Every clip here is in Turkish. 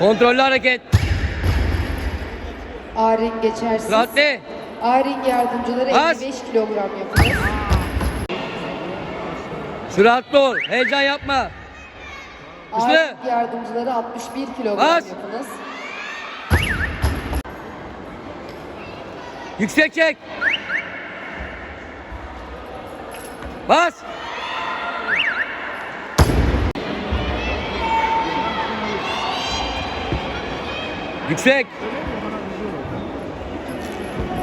Kontrollü hareket. Ağrın geçersiz. Süratli. Ağrın yardımcıları Bas. 55 kilogram yapınız. Süratli ol. Heyecan yapma. Ağrın yardımcıları 61 kilogram Bas. yapınız. Yüksek çek. Bas. Yüksek.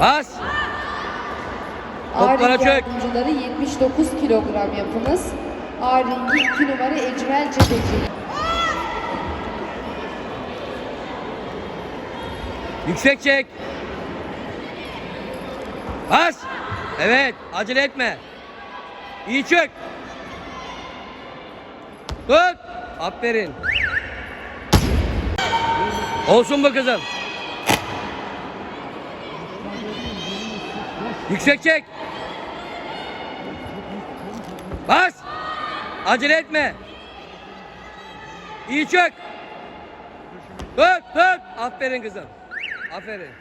Bas. Toplara çök. yardımcıları 79 kilogram yapınız. Ağrıngi 2 numara Ecmel Cebeci. Yüksek çek. Bas. Evet. Acele etme. İyi çök. Tut. Aferin. Olsun bu kızım. Yüksek çek. Bas. Acele etme. İyi çök. Tut tut. Aferin kızım. Aferin.